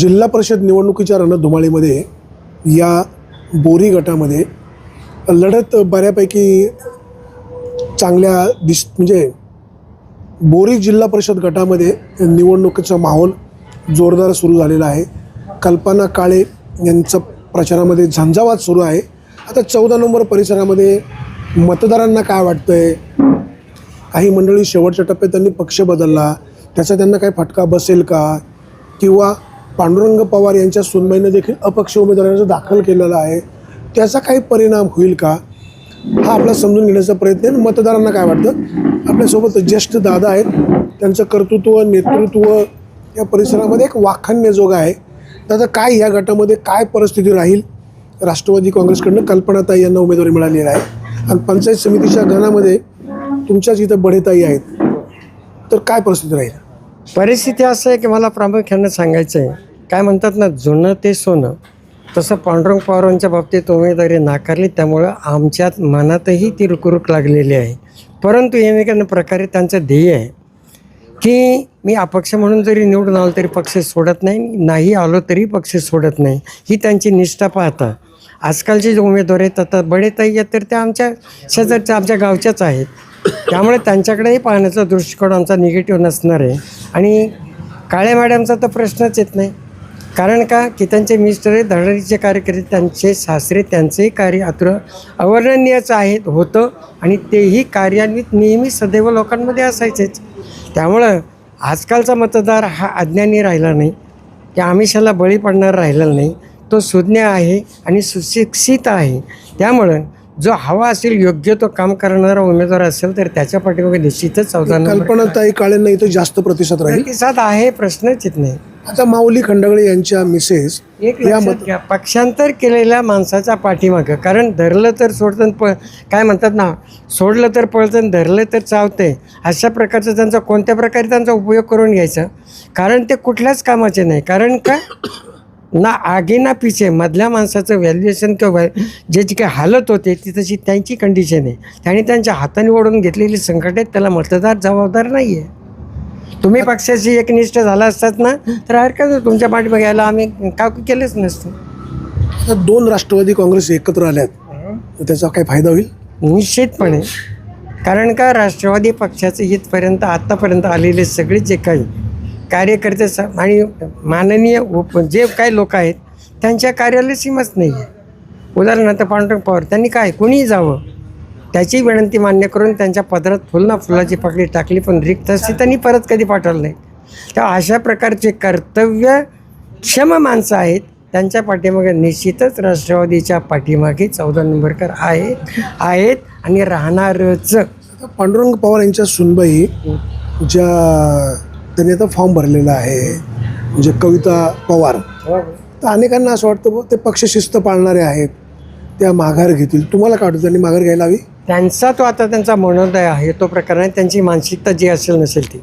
जिल्हा परिषद निवडणुकीच्या रणधुमाळीमध्ये या बोरी गटामध्ये लढत बऱ्यापैकी चांगल्या दिस म्हणजे बोरी जिल्हा परिषद गटामध्ये निवडणुकीचा माहोल जोरदार सुरू झालेला आहे. कल्पना काळे यांचं प्रचारामध्ये झंझावात सुरू आहे. आता चौदा नंबर परिसरामध्ये मतदारांना काय वाटतं आहे काही मंडळी शेवटच्या टप्प्यात त्यांनी पक्ष बदलला. त्याचा त्यांना काही फटका बसेल का? किंवा पांडुरंग पवार यांच्या सुनबाईनं देखील अपक्ष उमेदवारांचं दाखल केलेला आहे. त्याचा काही परिणाम होईल का? हा आपला समजून घेण्याचा प्रयत्न आहे. मतदारांना काय वाटतं? आपल्यासोबत ज्येष्ठ दादा आहेत. त्यांचं कर्तृत्व नेतृत्व या परिसरामध्ये एक वाखाणण्याजोगं आहे. दादा काय या गटामध्ये काय परिस्थिती राहील? राष्ट्रवादी काँग्रेसकडनं कल्पनाताई यांना उमेदवारी मिळालेली आहे. आणि पंचायत समितीच्या गणामध्ये तुमच्याच इथं बढेताई आहेत. तर काय परिस्थिती राहील? परिस्थिती असं आहे की मला प्रामुख्यानं सांगायचं आहे काय म्हणतात ना जुनं ते सोनं. तसं पांडुरंग पवारांच्या बाबतीत उमेदवारी नाकारली त्यामुळं आमच्यात मनातही ती रुकरुक लागलेली आहे. परंतु एकेकानं प्रकारे त्यांचं ध्येय आहे. की मी अपक्ष म्हणून जरी निवडून आलो तरी पक्ष सोडत नाही नाही आलो तरी पक्ष सोडत नाही. ही त्यांची निष्ठा पाहता. आजकालचे जे उमेदवार आहेत आता बडेताई आहेत तर त्या आमच्या शेजारच्या आमच्या गावच्याच आहेत. त्यामुळे त्यांच्याकडेही पाहण्याचा दृष्टिकोन आमचा निगेटिव्ह नसणार आहे. आणि काळ्या मॅडमचा तर प्रश्नच येत नाही. कारण का? की त्यांचे मिस्टर हे धडाडीचे कार्यकर्ते त्यांचे सासरे त्यांचेही कार्य अत्र अवर्णनीयच आहेत होतं. आणि तेही कार्यान्वित नेहमी सदैव लोकांमध्ये असायचेच. त्यामुळं आजकालचा मतदार हा अज्ञानी राहिला नाही. की आमिषाला बळी पडणार राहिलेला नाही. तो सुज्ञ आहे आणि सुशिक्षित आहे. त्यामुळं जो हवा असेल योग्य तो काम करणारा उमेदवार असेल तर त्याच्या पाठीमागे निश्चितच चौदा कल्पनाताई काळेंना इथं जास्त प्रतिसाद राहील? प्रतिसाद आहे प्रश्नच येत नाही. आता माऊली खंडगळे यांच्या मिसेस एक लक्षात घ्या पक्षांतर केलेल्या माणसाच्या पाठीमागं कारण धरलं तर सोडतं पळ काय म्हणतात ना सोडलं तर पळतं धरलं तर चावते अशा प्रकारचा त्यांचा कोणत्या प्रकारे त्यांचा उपयोग करून घ्यायचा? कारण ते कुठल्याच कामाचे नाही. कारण का? ना आगे ना पिछे मधल्या माणसाचं व्हॅल्युएशन किंवा व्हॅ- जे जे काही हालत होते ती तशी त्यांची कंडिशन आहे. त्यांनी त्यांच्या हाताने ओढून घेतलेली संकट आहेत त्याला मतदार जबाबदार नाही आहे तुम्ही पक्षाशी एकनिष्ठ झाला असतात ना तर हरकत नाही तुमच्या पाठीमागे यायला आम्ही काकू केलंच नसतं. दोन राष्ट्रवादी काँग्रेस एकत्र आल्यात त्याचा काही फायदा होईल? निश्चितपणे. कारण का राष्ट्रवादी पक्षाचे इथपर्यंत आत्तापर्यंत आलेले सगळे जे काही कार्यकर्ते स आणि माननीय उप जे काही लोक आहेत त्यांच्या कार्याला सीमाच नाही. आहे उदाहरणार्थ पांडुरंग पवार त्यांनी काय कोणीही जावं. त्याची विनंती मान्य करून त्यांच्या पदरात फुल ना फुलाची पकडी टाकली पण रिक्त असती त्यांनी परत कधी पाठवलं नाही. तर अशा प्रकारचे कर्तव्यक्षम माणसं आहेत त्यांच्या पाठीमागे निश्चितच राष्ट्रवादीच्या पाठीमागे चौदा नंबरकर आहेत आहेत आणि राहणारच. पांडुरंग पवार यांच्या सुनबाई ज्या त्यांनी आता फॉर्म भरलेला आहे. म्हणजे कविता पवार. तर अनेकांना असं वाटतं ते पक्षशिस्त पाळणारे आहेत. त्या माघार घेतील. तुम्हाला काय वाटतं त्यांनी माघार घ्यायला हवी? त्यांचा तो आता त्यांचा मनोदय आहे तो प्रकार नाही त्यांची मानसिकता जी असेल नसेल ती.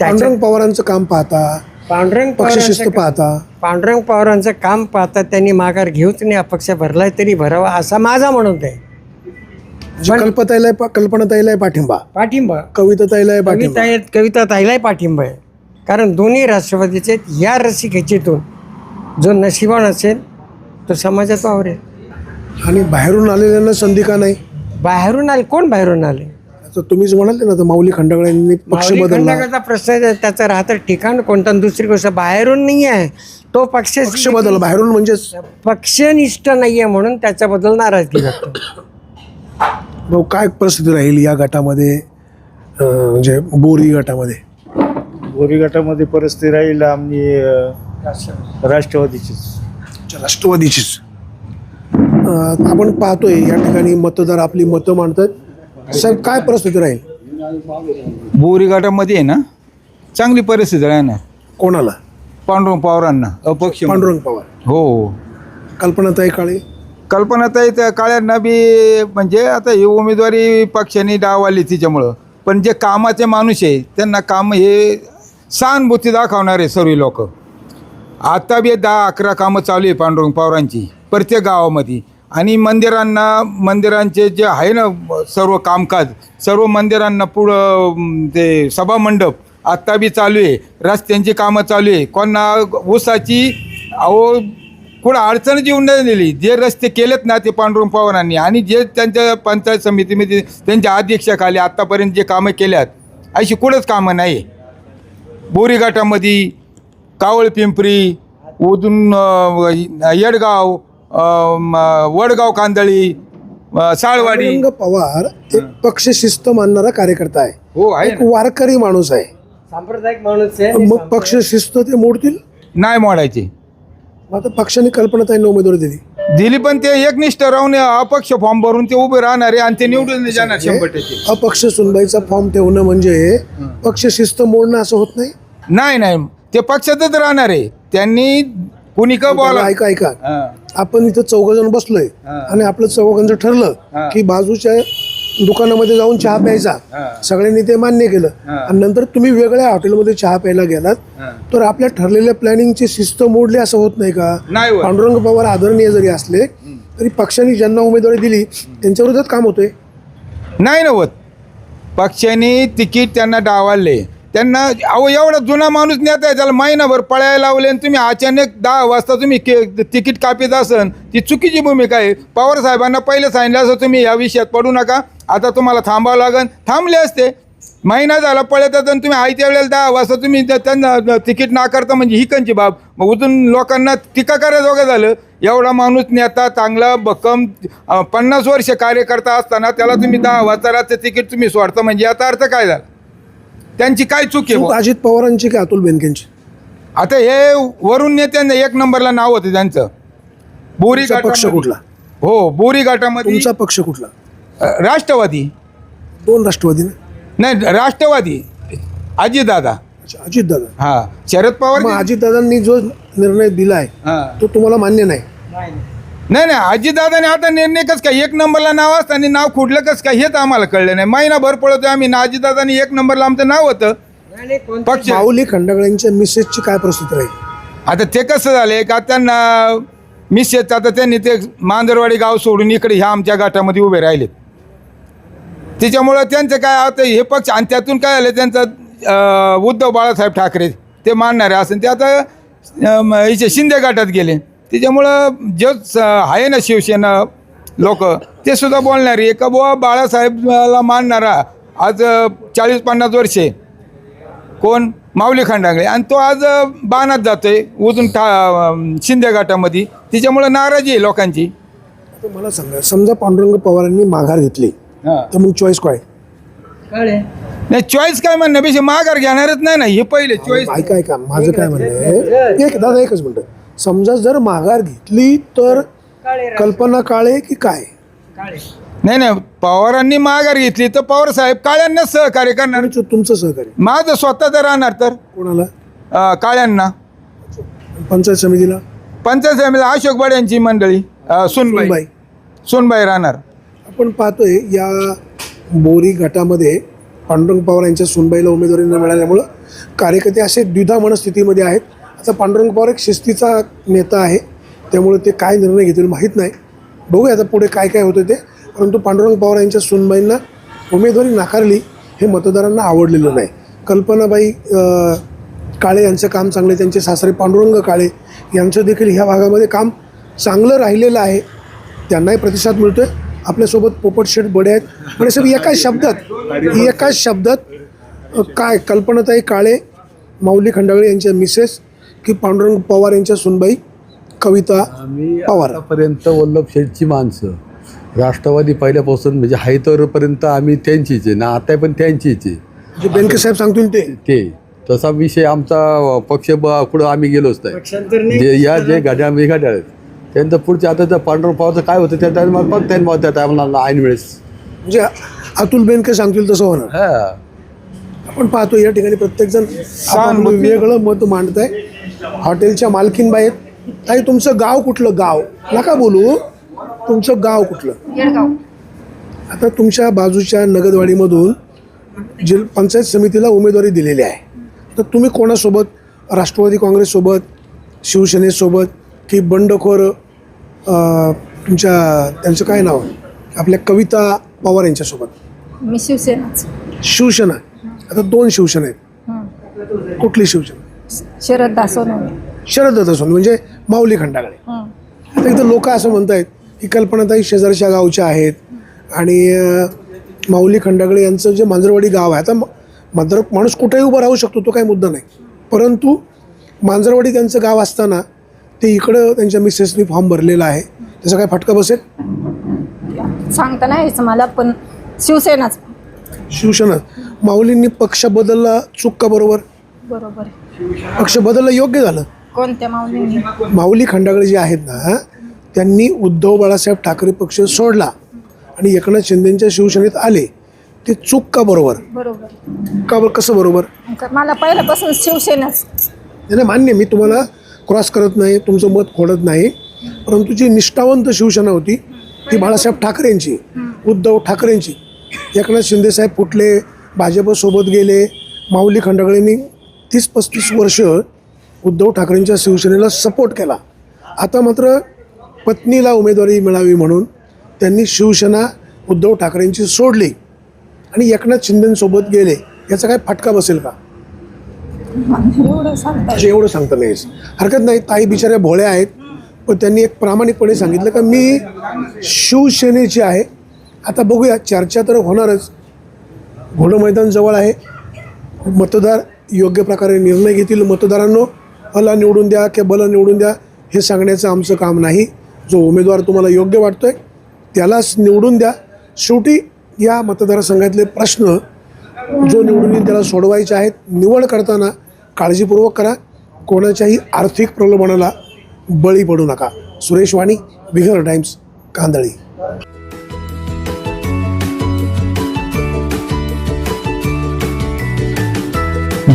पांडुरंग पवारांचं काम पाहता? पांडुरंग पक्षशिस्त पाहता? पांडुरंग पवारांचं काम पाहता त्यांनी माघार घेऊच नाही. अपक्ष भरलाय तरी भरावा असा माझा मनोदय म्हणजे कल्पताईला कल्पनाताईला पाठिंबा. पाठिंबा. कविताताईला पाठिंबा. कविता कविता ताईलाही पाठिंबा आहे. कारण दोन्ही राष्ट्रवादीचे या रसिकेचीतून जो नशिबान असेल तो समाजात वावरेल. आणि बाहेरून आलेल्यांना संधी का नाही? बाहेरून आले कोण बाहेरून आले? आता तुम्हीच म्हणाले ना तर माऊली खंडागळे यांनी पक्ष बदलला. प्रश्न त्याचं राहतं ठिकाण कोणतं दुसरी गोष्ट बाहेरून नाही आहे तो पक्ष पक्ष बदलला. बाहेरून म्हणजेच पक्षनिष्ठ नाही आहे म्हणून त्याच्याबद्दल नाराजगी व्यक्त. भाऊ काय परिस्थिती राहील या गटामध्ये? अं, म्हणजे बोरी गटामध्ये. बोरी गटामध्ये परिस्थिती राहील आम्ही अ, राष्ट्रवादीचीच. अच्छा, राष्ट्रवादीचीच. अं, आपण पाहतोय या ठिकाणी मतदार आपली मतं मांडतात. साहेब काय परिस्थिती राहील? बोरी घाटामध्ये आहे ना चांगली परिस्थिती राहणार कोणाला? पांडुरंग पवारांना अपक्ष पांडुरंग पवार. हो. हो कल्पनाताई काळे कल्पनाताई त्या काळ्यांना बी म्हणजे आता ही उमेदवारी पक्षाने डावली तिच्यामुळं. पण जे कामाचे माणूस आहे त्यांना काम हे सहानुभूती दाखवणारे सर्व लोक. आता बी दहा अकरा कामं चालू आहे पांडुरंग पवारांची प्रत्येक गावामध्ये. आणि मंदिरांना मंदिरांचे जे आहे ना सर्व कामकाज सर्व मंदिरांना पुढं ते सभामंडप आत्ता बी चालू आहे. रस्त्यांची कामं चालू आहे. कोणा ऊसाची अहो कुठं अडचण येऊन नाही दिली. जे रस्ते केलेत ना ते पांडुरंग पवारांनी. आणि जे त्यांच्या पंचायत समितीमध्ये त्यांच्या अध्यक्षाखाली आत्तापर्यंत जे कामं केल्यात अशी कुठंच कामं नाही. बोरीघाटामध्ये कावळ पिंपरी उदून येडगाव वडगाव कांदळी साळवाडी. पवार एक पक्ष शिस्त मानणारा कार्यकर्ता आहे. हो आहे एक. वारकरी माणूस आहे. सांप्रदायिक माणूस आहे. मग पक्ष शिस्त ते मोडतील? नाही मोडायचे. मग आता पक्षाने कल्पनाताईंना उमेदवारी दिली. दिली पण ते एकनिष्ठ राहून अपक्ष फॉर्म भरून ते उभे राहणार आहे आणि ते निवडून जाणार शंभर टक्के. अपक्ष सुनबाईचा फॉर्म ठेवणं म्हणजे पक्ष शिस्त मोडणं असं होत नाही? नाही नाही. ते पक्षातच राहणार. आहे त्यांनी कुणी का बोला ऐका ऐका. हा. आपण इथं चौघ जण बसलोय हा. आणि आपलं चौघांचं ठरलं हा. की बाजूच्या दुकानामध्ये जाऊन चहा प्यायचा. सगळ्यांनी ते मान्य केलं. आणि नंतर तुम्ही वेगळ्या हॉटेलमध्ये चहा प्यायला गेलात. तर आपल्या ठरलेल्या प्लॅनिंगची शिस्त मोडली असं होत नाही का. पांडुरंग पवार आदरणीय जरी असले तरी पक्षाने ज्यांना उमेदवारी दिली त्यांच्या विरोधात काम होतंय. नाही नव्हत पक्षाने तिकीट त्यांना डावाले त्यांना अहो एवढा जुना माणूस नेता आहे त्याला महिनाभर पळायला लावले आणि तुम्ही अचानक दहा वाजता तुम्ही के तिकीट कापीत असन ती चुकीची भूमिका आहे. पवार साहेबांना पहिले सांगितलं असं तुम्ही या विषयात पडू नका. आता तुम्हाला थांबावं लागेल. थांबले असते. महिना झाला पळत आणि तुम्ही आयत्या वेळेला दहा वाजता तुम्ही त्यांना तिकीट नाकारता म्हणजे ही कंची बाब. मग उजून लोकांना टीका करायचं झालं. एवढा माणूस नेता चांगला भक्कम पन्नास वर्ष कार्यकर्ता असताना त्याला तुम्ही दहा वाजता तिकीट तुम्ही सोडता. म्हणजे याचा अर्थ काय झाला? त्यांची काय चूक आहे चूक? अजित पवारांची की अतुल बेनकेंची? आता हे वरून नेत्यांना एक नंबरला नाव होतं त्यांचं. बोरी तुमचा पक्ष कुठला? हो बोरी घाटामध्ये तुमचा पक्ष कुठला? अं, राष्ट्रवादी. दोन राष्ट्रवादी ना? नाही राष्ट्रवादी. अजितदादा. अच्छा अजित दादा हा शरद पवार मग अजितदादांनी जो निर्णय दिलाय हा. तो तुम्हाला मान्य नाही. नाही नाही अजितदादाने आता निर्णय कस काय? एक नंबरला नाव असताना नाव खुडलं कस काय? हेच आम्हाला कळलं नाही. महिनाभर पळतोय आम्ही. ना अजितदादाने एक नंबरला आमचं नाव होतं. पक्ष माऊली खंडागळ्यांच्या मिसेसची काय परिस्थिती राहील? आता ते कसं झालंय का? त्यांना मिसेस आता त्यांनी ते मांजरवाडी गाव सोडून इकडे ह्या आमच्या गाठामध्ये उभे राहिलेत त्याच्यामुळं त्यांचं काय आता हे पक्ष आणि त्यातून काय झालं त्यांचं उद्धव बाळासाहेब ठाकरे ते मानणारे असेल ते आता इथे शिंदे गटात गेले. त्याच्यामुळं जो आहे ना शिवसेना लोक. ते सुद्धा बोलणारे आहे का बुवा बाळासाहेबला मानणारा आज चाळीस पन्नास वर्षे. कोण? माऊली खंडांगळे. आणि तो आज बाणात जातोय उजून ठा शिंदे घाटामध्ये. त्याच्यामुळं नाराजी आहे लोकांची. आता मला सांगा समजा पांडुरंग पवारांनी माघार घेतली तर मग चॉईस काय? नाही चॉईस काय म्हणण्यापेक्षा माघार घेणारच नाही ना हे पहिले चॉईस ऐका ऐका माझं काय म्हणणं आहे? एक दादा एकच मिनटं. समजा जर माघार घेतली तर कल्पना काळे की काय? नाही नाही पवारांनी माघार घेतली तर पवार साहेब काळ्यांनाच सहकार्य करणार. तुमचं तुमचं सहकार्य. माझं स्वतःचं राहणार तर. कोणाला? काळ्यांना. पंचायत समितीला? पंचायत समितीला अशोक बड यांची मंडळी सुनबाई. बाई सुनबाई राहणार. आपण पाहतोय या बोरी गटामध्ये पांडुरंग पवार यांच्या सुनबाईला उमेदवारी न मिळाल्यामुळं कार्यकर्ते असे द्विधा मनस्थितीमध्ये आहेत. आता पांडुरंग पवार एक शिस्तीचा नेता आहे. त्यामुळे ते काय निर्णय घेतील माहीत नाही. बघूया आता पुढे काय काय होतं ते. परंतु पांडुरंग पवार यांच्या सुनबाईंना उमेदवारी नाकारली हे मतदारांना आवडलेलं नाही. कल्पनाबाई काळे यांचं काम चांगलं आहे. त्यांचे सासरे पांडुरंग काळे यांचं देखील ह्या भागामध्ये काम चांगलं राहिलेलं आहे. त्यांनाही प्रतिसाद मिळतोय. आपल्यासोबत पोपट शेठ बडे आहेत. म्हणजे सर एका शब्दात एकाच शब्दात काय? कल्पनाताई काळे माऊली खंडागळे यांच्या मिसेस की पांडुरंग पवार यांच्या सुनबाई कविता आम्ही पवार. आतापर्यंत वल्लभ शेठची माणसं. राष्ट्रवादी पहिल्यापासून म्हणजे हायतरपर्यंत आम्ही त्यांचीच आहे. ना आता पण त्यांचीच आहे. जे बेनके साहेब सांगतील ते. ते. तसा विषय आमचा पक्ष ब- पुढं आम्ही गेलोच नाही. पक्षांतर नाही. जे या जे घड्याळ मी घड्याळ आहेत त्यांचं पुढचे आता त्या पांढर पावचं काय होतं त्या टायमाला बघ त्यांनी मग त्या टायमाला ऐन वेळेस. म्हणजे अतुल बेनके सांगतील तसं होणार. हा. आपण पाहतो या ठिकाणी प्रत्येकजण वेगळं मत मांडत आहे हॉटेलच्या मालकीनबाई आहेत ताई तुमचं गाव कुठलं? गाव. नका बोलू. तुमचं गाव कुठलं? येडगाव. आता तुमच्या बाजूच्या नगदवाडीमधून जिल पंचायत समितीला उमेदवारी दिलेली आहे. तर तुम्ही कोणासोबत? राष्ट्रवादी काँग्रेससोबत शिवसेनेसोबत की बंडखोर अं, तुमच्या त्यांचं काय नाव? आपल्या कविता पवार यांच्यासोबत? मी शिवसेनाच. शिवसेना. आता दोन शिवसेना आहेत. हं. कुठली शिवसेना? शरद सोनवणे शरद दत्त सोनवणे म्हणजे माऊली हं. आता इथं लोक असं म्हणतायत की कल्पनाताई शेजारच्या गावच्या आहेत आणि अं, माऊली खंडागळे यांचं जे मांजरवाडी गाव आहे आता म- मांजर माणूस कुठेही उभा राहू शकतो तो काही मुद्दा नाही. परंतु मांजरवाडी त्यांचं गाव असताना ते इकडं त्यांच्या मिसेसनी फॉर्म भरलेला आहे. त्याचा काय फटका बसेल? सांगता नाही यायचं मला पण शिवसेनाच. शिवसेना. माऊलींनी पक्ष बदलला चूक का बरोबर? बरोबर आहे. पक्ष बदलला योग्य झालं. कोणत्या माऊलींनी? माऊली खंडागळे जे आहेत ना त्यांनी उद्धव बाळासाहेब ठाकरे पक्ष सोडला आणि एकनाथ शिंदेच्या शिवसेनेत आले. ते चूक का बरोबर? बरोबर. का बरं? कसं बरोबर? मला पहिल्यापासून शिवसेनाच. नाही नाही, मान्य मी तुम्हाला क्रॉस करत नाही तुमचं मत खोडत नाही. परंतु जी निष्ठावंत शिवसेना होती ती बाळासाहेब ठाकरेंची उद्धव ठाकरेंची एकनाथ शिंदेसाहेब फुटले भाजपसोबत गेले माऊली खंडागळेंनी तीस पस्तीस वर्ष उद्धव ठाकरेंच्या शिवसेनेला सपोर्ट केला. आता मात्र पत्नीला उमेदवारी मिळावी म्हणून त्यांनी शिवसेना उद्धव ठाकरेंची सोडली आणि एकनाथ शिंदेसोबत गेले. याचा काय फटका बसेल का? एवढं सांगता एवढं नाहीस हरकत नाही ताई बिचाऱ्या भोळ्या आहेत. पण त्यांनी एक प्रामाणिकपणे सांगितलं का मी शिवसेनेची आहे. आता बघूया चर्चा तर होणारच. घोडं मैदान जवळ आहे. मतदार योग्य प्रकारे निर्णय घेतील मतदारांनो अला निवडून द्या की बल निवडून द्या हे सांगण्याचं आमचं काम नाही. जो उमेदवार तुम्हाला योग्य वाटतो आहे त्यालाच निवडून द्या. शेवटी या मतदारसंघातले प्रश्न जो निवडून येईल त्याला सोडवायचे आहेत. निवड करताना काळजीपूर्वक करा. कोणाच्याही आर्थिक प्रलोभनाला बळी पडू नका. सुरेश वाणी विघर टाइम्स कांदळी.